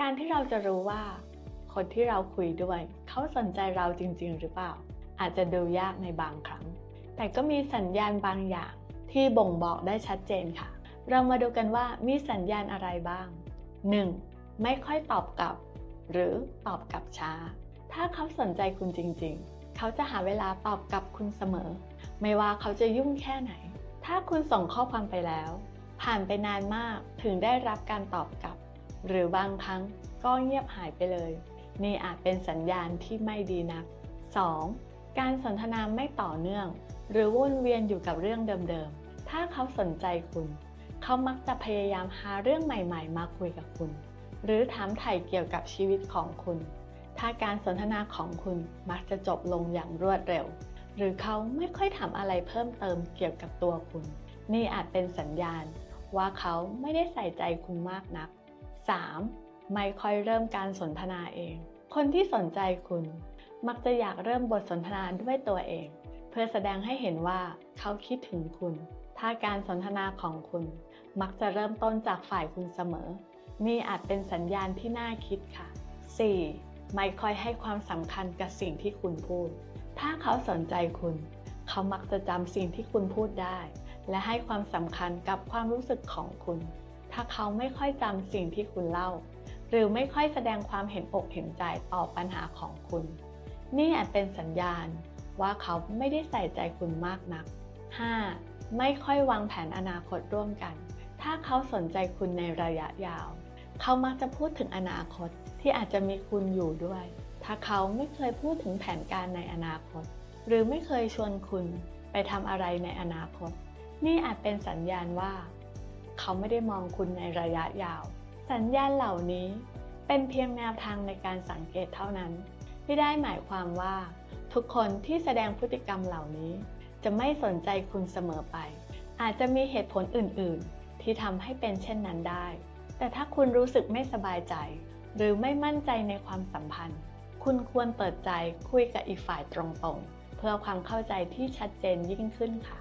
การที่เราจะรู้ว่า คนที่เราคุยด้วย เขาสนใจเราจริง ๆ หรือเปล่า อาจจะดูยากในบางครั้ง แต่ก็มีสัญญาณบางอย่างที่บ่งบอกได้ชัดเจนค่ะ เรามาดูกันว่ามีสัญญาณอะไรบ้าง 1. ไม่ค่อยตอบกลับ หรือตอบกลับช้า ถ้าเขาสนใจคุณจริง ๆ เขาจะหาเวลาตอบกลับคุณเสมอ ไม่ว่าเขาจะยุ่งแค่ไหน ถ้าคุณส่งข้อความไปแล้ว ผ่านไปนานมากถึงได้รับการตอบกลับ หรือบางครั้งก็เงียบหายไปเลย นี่อาจเป็นสัญญาณที่ไม่ดีนัก 2. การสนทนาไม่ต่อเนื่อง หรือวนเวียนอยู่กับเรื่องเดิมๆ ถ้าเขาสนใจคุณ เขามักจะพยายามหาเรื่องใหม่ๆ มาคุยกับคุณ หรือถามไถ่เกี่ยวกับชีวิตของคุณ ถ้าการสนทนาของคุณมักจะจบลงอย่างรวดเร็ว หรือเขาไม่ค่อยถามอะไรเพิ่มเติมเกี่ยวกับตัวคุณ นี่อาจเป็นสัญญาณว่าเขาไม่ได้ใส่ใจคุณมากนัก 3. ไม่ค่อยเริ่มการสนทนาเอง คนที่สนใจคุณ มักจะอยากเริ่มบทสนทนาด้วยตัวเอง เพื่อแสดงให้เห็นว่าเขาคิดถึงคุณ ถ้าการสนทนาของคุณ มักจะเริ่มต้นจากฝ่ายคุณเสมอ นี่อาจเป็นสัญญาณที่น่าคิดค่ะ 4. ไม่ค่อยให้ความสำคัญกับสิ่งที่คุณพูด ถ้าเขาสนใจคุณ เขามักจะจำสิ่งที่คุณพูดได้ และให้ความสำคัญกับความรู้สึกของคุณ ถ้าเขาไม่ค่อยจำสิ่งที่คุณเล่า หรือไม่ค่อยแสดงความเห็นอกเห็นใจต่อปัญหาของคุณ นี่อาจเป็นสัญญาณว่าเขาไม่ได้ใส่ใจคุณมากนัก 5. ไม่ค่อยวางแผนอนาคตร่วมกัน ถ้าเขาสนใจคุณในระยะยาว เขามักจะพูดถึงอนาคตที่อาจจะมีคุณอยู่ด้วย ถ้าเขาไม่เคยพูดถึงแผนการในอนาคต หรือไม่เคยชวนคุณไปทำอะไรในอนาคต นี่อาจเป็นสัญญาณว่า เขาไม่ได้มองคุณในระยะยาว สัญญาณเหล่านี้เป็นเพียงแนวทางในการสังเกตเท่านั้น ไม่ได้หมายความว่า ทุกคนที่แสดงพฤติกรรมเหล่านี้ จะไม่สนใจคุณเสมอไป อาจจะมีเหตุผลอื่น ๆ ที่ทำให้เป็นเช่นนั้นได้ แต่ถ้าคุณรู้สึกไม่สบายใจ หรือไม่มั่นใจในความสัมพันธ์ คุณควรเปิดใจคุยกับอีกฝ่ายตรงๆ เพื่อความเข้าใจที่ชัดเจนยิ่งขึ้นค่ะ